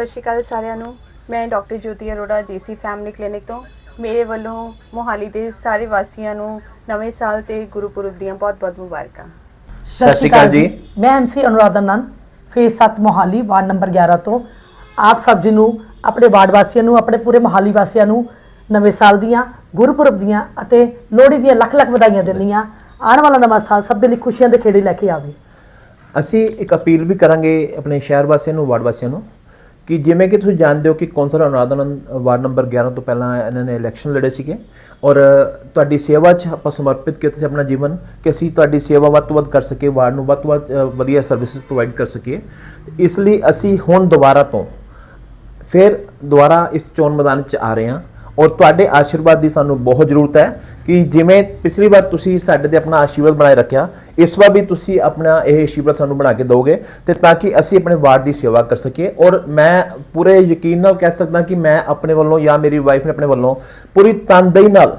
ਸਤਿ ਸ਼੍ਰੀ ਅਕਾਲ ਸਾਰਿਆਂ ਨੂੰ। ਮੈਂ doctor Jyoti Arora GC family clinic ਤੋਂ। ਮੇਰੇ ਵੱਲੋਂ ਮੋਹਾਲੀ ਦੇ ਸਾਰੇ ਵਾਸੀਆਂ ਨੂੰ ਨਵੇਂ ਸਾਲ ਤੇ ਗੁਰਪੁਰਬ ਦੀਆਂ ਬਹੁਤ-ਬਹੁਤ ਮੁਬਾਰਕਾਂ। ਸਤਿ ਸ਼੍ਰੀ ਅਕਾਲ ਜੀ। ਮੈਂ MC Anuradha Nand phase 7 Mohali ward number 11 ਤੋਂ। ਆਪ ਸਭ ਜੀ ਨੂੰ ਆਪਣੇ ਵਾਰਡ ਵਾਸੀਆਂ ਨੂੰ ਆਪਣੇ ਪੂਰੇ ਮੋਹਾਲੀ ਵਾਸੀਆਂ ਨੂੰ ਨਵੇਂ ਸਾਲ ਦੀਆਂ ਗੁਰਪੁਰਬ ਦੀਆਂ ਅਤੇ ਲੋਹੜੀ ਦੀਆਂ ਲੱਖ ਲੱਖ ਵਧਾਈਆਂ ਦਿੰਦੀਆਂ। ਆਉਣ ਵਾਲਾ ਨਵਾਂ ਸਾਲ ਸਭ ਦੇ ਲਈ ਖੁਸ਼ੀਆਂ ਦੇ ਖੇੜੇ ਲੈ ਕੇ ਆਵੇ। ਅਸੀਂ ਇੱਕ ਅਪੀਲ ਵੀ ਕਰਾਂਗੇ ਆਪਣੇ ਸ਼ਹਿਰ ਵਾਸੀਆਂ ਨੂੰ ਵਾਰਡ ਵਾਸੀਆਂ ਨੂੰ। ਕਿ ਜਿਵੇਂ ਕਿ ਤੁਸੀਂ ਜਾਣਦੇ ਹੋ ਕਿ ਕੌਂਸਲਰ ਅਨੁਰਾਧਾਨੰਦ ਵਾਰਡ ਨੰਬਰ 11 ਤੋਂ ਪਹਿਲਾਂ ਇਹਨਾਂ ਨੇ ਇਲੈਕਸ਼ਨ ਲੜੇ ਸੀਗੇ। ਔਰ ਤੁਹਾਡੀ ਸੇਵਾ 'ਚ ਆਪਾਂ ਸਮਰਪਿਤ ਕੀਤਾ ਸੀ ਆਪਣਾ ਜੀਵਨ ਕਿ ਅਸੀਂ ਤੁਹਾਡੀ ਸੇਵਾ ਵੱਧ ਤੋਂ ਵੱਧ ਕਰ ਸਕੀਏ, ਵਾਰਡ ਨੂੰ ਵੱਧ ਤੋਂ ਵੱਧ ਵਧੀਆ ਸਰਵਿਸਿਜ਼ ਪ੍ਰੋਵਾਈਡ ਕਰ ਸਕੀਏ। ਇਸ ਲਈ ਅਸੀਂ ਹੁਣ ਦੁਬਾਰਾ ਤੋਂ ਫਿਰ ਦੁਬਾਰਾ ਇਸ ਚੋਣ ਮੈਦਾਨ 'ਚ ਆ ਰਹੇ ਹਾਂ। ਔਰ ਤੁਹਾਡੇ ਆਸ਼ੀਰਵਾਦ ਦੀ ਸਾਨੂੰ ਬਹੁਤ ਜ਼ਰੂਰਤ ਹੈ ਕਿ ਜਿਵੇਂ ਪਿਛਲੀ ਵਾਰ ਤੁਸੀਂ ਸਾਡੇ ਤੇ ਆਪਣਾ ਆਸ਼ੀਰਵਾਦ ਬਣਾਏ ਰੱਖਿਆ, ਇਸ ਵਾਰ ਵੀ ਤੁਸੀਂ ਆਪਣਾ ਇਹ ਆਸ਼ੀਰਵਾਦ ਸਾਨੂੰ ਬਣਾ ਕੇ ਦਿਓਗੇ ਤੇ ਤਾਂ ਕਿ ਅਸੀਂ ਆਪਣੇ ਵਾਰਡ ਦੀ ਸੇਵਾ ਕਰ ਸਕੀਏ। ਔਰ ਮੈਂ ਪੂਰੇ ਯਕੀਨ ਨਾਲ ਕਹਿ ਸਕਦਾ ਕਿ ਮੈਂ ਆਪਣੇ ਵੱਲੋਂ ਜਾਂ ਮੇਰੀ ਵਾਈਫ ਨੇ ਆਪਣੇ ਵੱਲੋਂ ਪੂਰੀ ਤਨਦੇਹੀ ਨਾਲ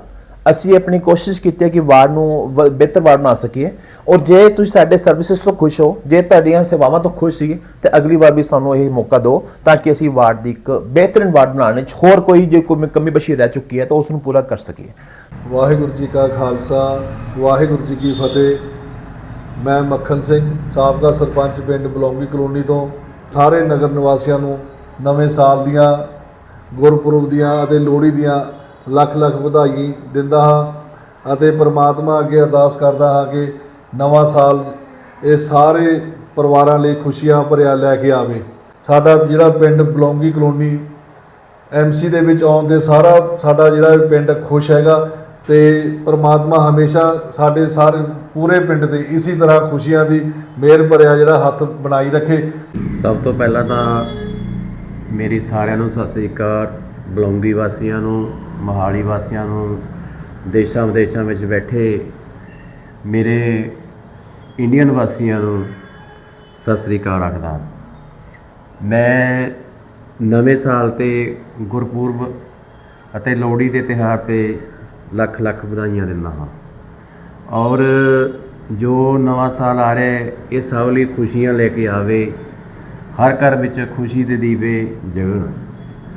ਅਸੀਂ ਆਪਣੀ ਕੋਸ਼ਿਸ਼ ਕੀਤੀ ਹੈ ਕਿ ਵਾਰਡ ਨੂੰ ਵ- ਬਿਹਤਰ ਵਾਰਡ ਬਣਾ ਸਕੀਏ। ਔਰ ਜੇ ਤੁਸੀਂ ਸਾਡੇ ਸਰਵਿਸਿਜ਼ ਤੋਂ ਖੁਸ਼ ਹੋ, ਜੇ ਤੁਹਾਡੀਆਂ ਸੇਵਾਵਾਂ ਤੋਂ ਖੁਸ਼ ਸੀ ਤੇ ਅਗਲੀ ਵਾਰ ਵੀ ਸਾਨੂੰ ਇਹ ਮੌਕਾ ਦਿਓ ਤਾਂ ਕਿ ਅਸੀਂ ਵਾਰਡ ਦੀ ਇੱਕ ਬਿਹਤਰੀਨ ਵਾਰਡ ਬਣਾਉਣ 'ਚ ਹੋਰ ਕੋਈ ਜੇ ਕੋਈ ਕਮੀ ਬਸ਼ੀ ਰਹਿ ਚੁੱਕੀ ਹੈ ਤਾਂ ਉਸ ਨੂੰ ਪੂਰਾ ਕਰ ਸਕੀਏ। ਵਾਹਿਗੁਰੂ ਜੀ ਕਾ ਖਾਲਸਾ, ਵਾਹਿਗੁਰੂ ਜੀ ਕੀ ਫਤਿਹ। ਮੈਂ ਮੱਖਣ ਸਿੰਘ, ਸਾਬਕਾ ਸਰਪੰਚ ਪਿੰਡ ਬਲੌਂਗੀ ਕਲੋਨੀ ਤੋਂ। ਸਾਰੇ ਨਗਰ ਨਿਵਾਸੀਆਂ ਨੂੰ ਨਵੇਂ ਸਾਲ ਦੀਆਂ, ਗੁਰਪੁਰਬ ਦੀਆਂ ਅਤੇ ਲੋਹੜੀ ਦੀਆਂ ਲੱਖ ਲੱਖ ਵਧਾਈ ਦਿੰਦਾ ਹਾਂ ਅਤੇ ਪ੍ਰਮਾਤਮਾ ਅੱਗੇ ਅਰਦਾਸ ਕਰਦਾ ਹਾਂ ਕਿ ਨਵਾਂ ਸਾਲ ਇਹ ਸਾਰੇ ਪਰਿਵਾਰਾਂ ਲਈ ਖੁਸ਼ੀਆਂ ਭਰਿਆ ਲੈ ਕੇ ਆਵੇ। ਸਾਡਾ ਜਿਹੜਾ ਪਿੰਡ ਬਲੌਂਗੀ ਕਲੋਨੀ ਐਮਸੀ ਦੇ ਵਿੱਚ ਆਉਣ ਦੇ ਸਾਰਾ ਸਾਡਾ ਜਿਹੜਾ ਪਿੰਡ ਖੁਸ਼ ਹੈਗਾ ਤੇ ਪ੍ਰਮਾਤਮਾ ਹਮੇਸ਼ਾ ਸਾਡੇ ਸਾਰੇ ਪੂਰੇ ਪਿੰਡ ਤੇ ਇਸੇ ਤਰ੍ਹਾਂ ਖੁਸ਼ੀਆਂ ਦੀ ਮਿਹਰ ਭਰਿਆ ਜਿਹੜਾ ਹੱਥ ਬਣਾਈ ਰੱਖੇ। ਸਭ ਤੋਂ ਪਹਿਲਾਂ ਤਾਂ ਮੇਰੀ ਸਾਰਿਆਂ ਨੂੰ ਸਤਿ ਸ੍ਰੀ ਅਕਾਲ, ਬਲੌਂਗੀ ਵਾਸੀਆਂ ਨੂੰ ਮੋਹਾਲੀ ਵਾਸੀਆਂ ਨੂੰ ਦੇਸ਼ਾਂ ਵਿਦੇਸ਼ਾਂ ਵਿੱਚ ਬੈਠੇ ਮੇਰੇ ਇੰਡੀਅਨ ਵਾਸੀਆਂ ਨੂੰ ਸਤਿ ਸ੍ਰੀ ਅਕਾਲ ਆਖਦਾ ਮੈਂ ਨਵੇਂ ਸਾਲ ਤੇ ਗੁਰਪੁਰਬ ਅਤੇ ਲੋਹੜੀ ਦੇ ਤਿਉਹਾਰ ਤੇ ਲੱਖ ਲੱਖ ਵਧਾਈਆਂ ਦਿੰਦਾ ਹਾਂ। ਔਰ ਜੋ ਨਵਾਂ ਸਾਲ ਆ ਰਿਹਾ ਹੈ, ਇਹ ਸਭ ਲਈ ਖੁਸ਼ੀਆਂ ਲੈ ਕੇ ਆਵੇ, ਹਰ ਘਰ ਵਿੱਚ ਖੁਸ਼ੀ ਦੇ ਦੀਵੇ ਜਗਣ।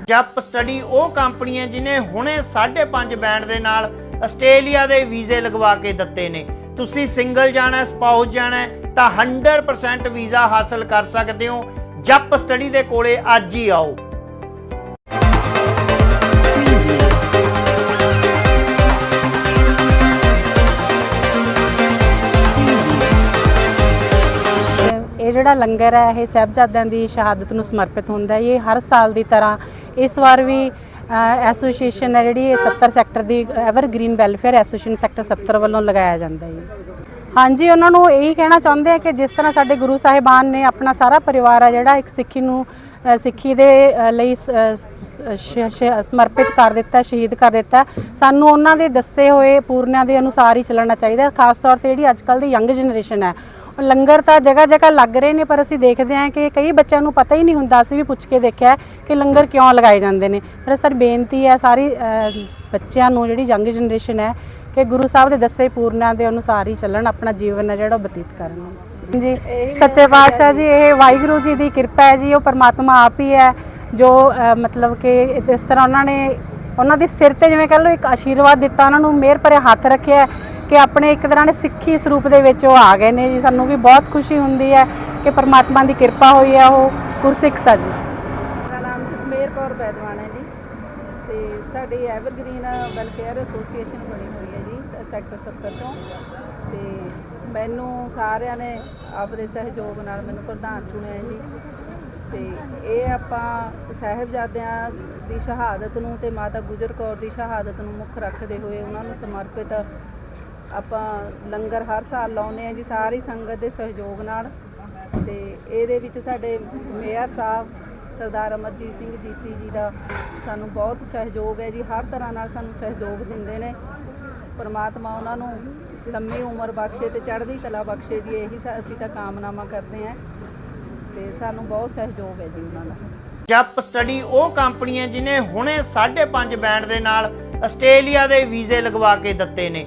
ਜਪ ਸਟੱਡੀ ਉਹ ਕੰਪਨੀ ਹੈ ਜਿਨੇ ਹੁਣੇ 5.5 ਬੈਂਡ ਦੇ ਨਾਲ ਆਸਟ੍ਰੇਲੀਆ ਦੇ ਵੀਜ਼ੇ ਲਗਵਾ ਕੇ ਦਿੱਤੇ ਨੇ। ਤੁਸੀਂ ਸਿੰਗਲ ਜਾਣਾ, ਸਪਾਊਸ ਜਾਣਾ, ਤਾਂ 100% ਵੀਜ਼ਾ ਹਾਸਲ ਕਰ ਸਕਦੇ ਹੋ। ਜਪ ਸਟੱਡੀ ਦੇ ਕੋਲੇ ਅੱਜ ਹੀ ਆਓ। ਇਹ ਜਿਹੜਾ ਲੰਗਰ ਹੈ, ਇਹ ਸਾਹਿਬਜ਼ਾਦਿਆਂ ਦੀ ਸ਼ਹਾਦਤ ਨੂੰ ਸਮਰਪਿਤ ਹੁੰਦਾ ਹੈ। ਇਹ ਹਰ ਸਾਲ ਦੀ ਤਰ੍ਹਾਂ ਇਸ ਵਾਰ ਵੀ ਐਸੋਸੀਏਸ਼ਨ ਹੈ ਜਿਹੜੀ ਇਹ 70 ਸੈਕਟਰ ਦੀ ਐਵਰਗ੍ਰੀਨ ਵੈਲਫੇਅਰ ਐਸੋਸੀਏਸ਼ਨ ਸੈਕਟਰ 70 ਵੱਲੋਂ ਲਗਾਇਆ ਜਾਂਦਾ ਹੈ ਜੀ। ਹਾਂਜੀ, ਉਹਨਾਂ ਨੂੰ ਇਹੀ ਕਹਿਣਾ ਚਾਹੁੰਦੇ ਆ ਕਿ ਜਿਸ ਤਰ੍ਹਾਂ ਸਾਡੇ ਗੁਰੂ ਸਾਹਿਬਾਨ ਨੇ ਆਪਣਾ ਸਾਰਾ ਪਰਿਵਾਰ ਆ ਜਿਹੜਾ ਇੱਕ ਸਿੱਖੀ ਨੂੰ ਸਿੱਖੀ ਦੇ ਲਈ ਸ- ਸਮਰਪਿਤ ਕਰ ਦਿੱਤਾ, ਸ਼ਹੀਦ ਕਰ ਦਿੱਤਾ, ਸਾਨੂੰ ਉਹਨਾਂ ਦੇ ਦੱਸੇ ਹੋਏ ਪੂਰਨਿਆਂ ਦੇ ਅਨੁਸਾਰ ਹੀ ਚੱਲਣਾ ਚਾਹੀਦਾ, ਖਾਸ ਤੌਰ ਤੇ ਜਿਹੜੀ ਅੱਜ ਕੱਲ ਦੀ ਯੰਗ ਜਨਰੇਸ਼ਨ ਹੈ ਲੰਗਰ ਤਾਂ ਜਗ੍ਹਾ ਜਗ੍ਹਾ ਲੱਗ ਰਹੇ ਨੇ, ਪਰ ਅਸੀਂ ਦੇਖਦੇ ਹਾਂ ਕਿ ਕਈ ਬੱਚਿਆਂ ਨੂੰ ਪਤਾ ਹੀ ਨਹੀਂ ਹੁੰਦਾ। ਅਸੀਂ ਵੀ ਪੁੱਛ ਕੇ ਦੇਖਿਆ ਕਿ ਲੰਗਰ ਕਿਉਂ ਲਗਾਏ ਜਾਂਦੇ ਨੇ। ਪਰ ਸਰ ਬੇਨਤੀ ਹੈ ਸਾਰੀ ਬੱਚਿਆਂ ਨੂੰ, ਜਿਹੜੀ ਯੰਗ ਜਨਰੇਸ਼ਨ ਹੈ, ਕਿ ਗੁਰੂ ਸਾਹਿਬ ਦੇ ਦੱਸੇ ਪੂਰਨਿਆਂ ਦੇ ਅਨੁਸਾਰ ਹੀ ਚੱਲਣ, ਆਪਣਾ ਜੀਵਨ ਹੈ ਜਿਹੜਾ ਉਹ ਬਤੀਤ ਕਰਨ। ਜੀ ਸੱਚੇ ਪਾਤਸ਼ਾਹ ਜੀ, ਇਹ ਵਾਹਿਗੁਰੂ ਜੀ ਦੀ ਕਿਰਪਾ ਹੈ ਜੀ, ਉਹ ਪਰਮਾਤਮਾ ਆਪ ਹੀ ਹੈ, ਜੋ ਮਤਲਬ ਕਿ ਇਸ ਤਰ੍ਹਾਂ ਉਹਨਾਂ ਨੇ, ਉਹਨਾਂ ਦੇ ਸਿਰ ਤੇ ਜਿਵੇਂ ਕਹ ਲਓ ਇੱਕ ਆਸ਼ੀਰਵਾਦ ਦਿੱਤਾ, ਉਹਨਾਂ ਨੂੰ ਮਿਹਰ ਭਰੇ ਹੱਥ ਰੱਖਿਆ ਕਿ ਆਪਣੇ ਇੱਕ ਤਰ੍ਹਾਂ ਦੇ ਸਿੱਖੀ ਸਰੂਪ ਦੇ ਵਿੱਚ ਉਹ ਆ ਗਏ ਨੇ ਜੀ। ਸਾਨੂੰ ਵੀ ਬਹੁਤ ਖੁਸ਼ੀ ਹੁੰਦੀ ਹੈ ਕਿ ਪਰਮਾਤਮਾ ਦੀ ਕਿਰਪਾ ਹੋਈ ਹੈ ਉਹ ਗੁਰਸਿੱਖ ਸਾ ਜੀ। ਮੇਰਾ ਨਾਮ ਜਸਮੇਰ ਕੌਰ ਬੈਦਵਾਨ ਹੈ ਜੀ ਤੇ ਸਾਡੀ ਐਵਰਗ੍ਰੀਨ ਵੈਲਫੇਅਰ ਐਸੋਸੀਏਸ਼ਨ ਬਣੀ ਹੋਈ ਹੈ ਜੀ ਸੈਕਟਰ 70 ਤੋਂ। ਤੇ ਮੈਨੂੰ ਸਾਰਿਆਂ ਨੇ ਆਪਦੇ ਸਹਿਯੋਗ ਨਾਲ ਮੈਨੂੰ ਪ੍ਰਧਾਨ ਚੁਣਿਆ ਜੀ। ਤੇ ਇਹ ਆਪਾਂ ਸਾਹਿਬਜ਼ਾਦਿਆਂ ਦੀ ਸ਼ਹਾਦਤ ਨੂੰ ਤੇ ਮਾਤਾ ਗੁਜਰ ਕੌਰ ਦੀ ਸ਼ਹਾਦਤ ਨੂੰ ਮੁੱਖ ਰੱਖਦੇ ਹੋਏ ਉਹਨਾਂ ਨੂੰ ਸਮਰਪਿਤ ਆਪਾਂ ਲੰਗਰ ਹਰ ਸਾਲ ਲਾਉਂਦੇ ਆ ਜੀ, ਸਾਰੀ ਸੰਗਤ ਦੇ ਸਹਿਯੋਗ ਨਾਲ। ਤੇ ਇਹਦੇ ਵਿੱਚ ਸਾਡੇ ਮੇਅਰ ਸਾਹਿਬ, ਸਰਦਾਰ ਅਮਰਜੀਤ ਸਿੰਘ ਜੀਤੀ ਜੀ ਦਾ ਸਾਨੂੰ ਬਹੁਤ ਸਹਿਯੋਗ ਹੈ ਜੀ, ਹਰ ਤਰ੍ਹਾਂ ਨਾਲ ਸਾਨੂੰ ਸਹਿਯੋਗ ਦਿੰਦੇ ਨੇ। ਪਰਮਾਤਮਾ ਉਹਨਾਂ ਨੂੰ ਲੰਮੀ ਉਮਰ ਬਖਸ਼ੇ ਤੇ ਚੜ੍ਹਦੀ ਕਲਾ ਬਖਸ਼ੇ ਜੀ, ਇਹੀ ਅਸੀਂ ਤਾਂ ਕਾਮਨਾਵਾਂ ਕਰਦੇ ਹਾਂ। ਤੇ ਸਾਨੂੰ ਬਹੁਤ ਸਹਿਯੋਗ ਹੈ ਜੀ ਉਹਨਾਂ ਦਾ। ਜਪ ਸਟੱਡੀ ਉਹ ਕੰਪਨੀ ਹੈ ਜਿਨੇ ਹੁਣੇ 5.5 ਬੈਂਡ ਦੇ ਨਾਲ ਆਸਟ੍ਰੇਲੀਆ ਦੇ ਵੀਜ਼ੇ ਲਗਵਾ ਕੇ ਦਿੱਤੇ ਨੇ।